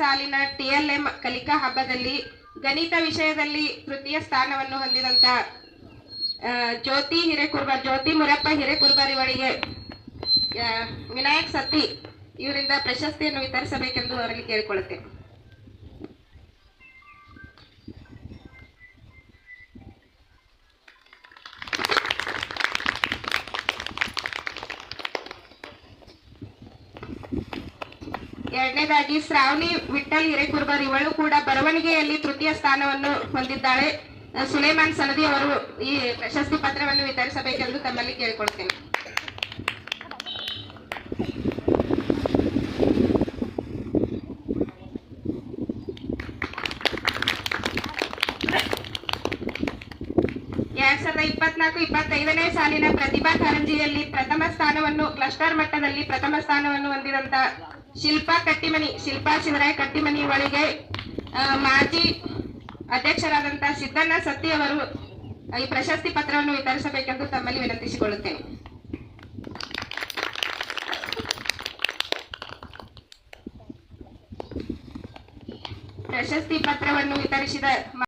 ಸಾಲಿನ ಟಿಎಲ್ಎಂ ಕಲಿಕಾ ಹಬ್ಬದಲ್ಲಿ ಗಣಿತ ವಿಷಯದಲ್ಲಿ ತೃತೀಯ ಸ್ಥಾನವನ್ನು ಹೊಂದಿದಂತ ಜ್ಯೋತಿ ಹಿರೇಕುರ್ಬ, ಜ್ಯೋತಿ ಮುರಪ್ಪ ಹಿರೇಕುರ್ಬಾರ್ ಇವರಿಗೆ ವಿನಾಯಕ್ ಸತ್ತಿ ಇವರಿಂದ ಪ್ರಶಸ್ತಿಯನ್ನು ವಿತರಿಸಬೇಕೆಂದು ಅವರಲ್ಲಿ ಕೇಳಿಕೊಳ್ಳುತ್ತೇನೆ. ಎರಡನೇದಾಗಿ ಶ್ರಾವಣಿ ವಿಠಲ್ ಹಿರೇಕುರ್ಬರ್ ಇವಳು ಕೂಡ ಬರವಣಿಗೆಯಲ್ಲಿ ತೃತೀಯ ಸ್ಥಾನವನ್ನು ಹೊಂದಿದ್ದಾಳೆ. ಸುಲೇಮಾನ್ ಸನದಿ ಅವರು ಈ ಪ್ರಶಸ್ತಿ ಪತ್ರವನ್ನು ವಿತರಿಸಬೇಕೆಂದು ತಮ್ಮಲ್ಲಿ ಕೇಳಿಕೊಳ್ತೇನೆ. ಎರಡ್ ಸಾವಿರದ ಇಪ್ಪತ್ನಾಲ್ಕು, ಇಪ್ಪತ್ತೈದನೇ ಸಾಲಿನ ಪ್ರತಿಭಾ ಕಾರಂಜಿಯಲ್ಲಿ ಪ್ರಥಮ ಸ್ಥಾನವನ್ನು ಕ್ಲಸ್ಟರ್ ಮಟ್ಟದಲ್ಲಿ ಪ್ರಥಮ ಸ್ಥಾನವನ್ನು ಹೊಂದಿದಂತ ಶಿಲ್ಪಾ ಕಟ್ಟಿಮನಿ, ಶಿಲ್ಪಾ ಶಿವರಾಯ್ ಕಟ್ಟಿಮನಿ ಒಳಗೆ ಮಾಜಿ ಅಧ್ಯಕ್ಷರಾದಂತಹ ಸಿದ್ದಣ್ಣ ಸತ್ತಿ ಅವರು ಈ ಪ್ರಶಸ್ತಿ ಪತ್ರವನ್ನು ವಿತರಿಸಬೇಕೆಂದು ತಮ್ಮಲ್ಲಿ ವಿನಂತಿಸಿಕೊಳ್ಳುತ್ತೇನೆ. ಪ್ರಶಸ್ತಿ ಪತ್ರವನ್ನು ವಿತರಿಸಿದ